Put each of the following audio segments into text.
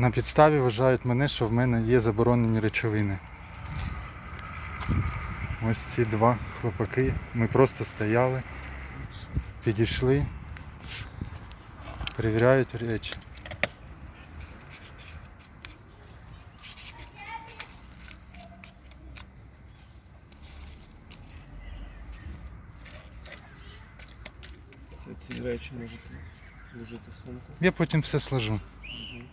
На підставі вважають мене, що в мене є заборонені речовини. Ось ці два хлопаки. Ми просто стояли, підійшли, перевіряють речі. Ці речі можете вложити в сумку. Я потім все сложу. Мгм.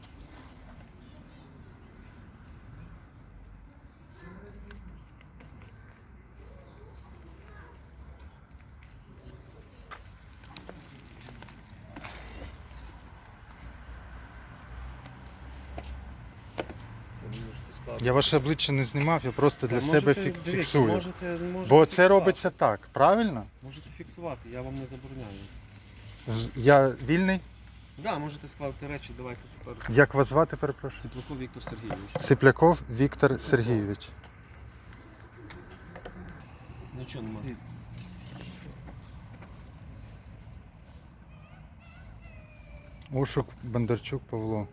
Можете. Я ваше обличчя не знімав, я просто для Та себе можете, фік- дивіться, фіксую. Можете, можете Бо це фіксувати. робиться так, правильно? Можете фіксувати, я вам не забороняю. З- Я вільний? Так, да, можете скласти речі, давайте тепер. Як вас звати, перепрошую? Циплаков Віктор Сергійович. Сипляков Віктор Сергійович. Нічого нема. Ушук Бондарчук Павло.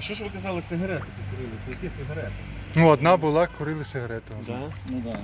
А що ж ви казали, сигарети покурили? Які сигарети? Ну, одна була, курили сигарету. Да? Ну да.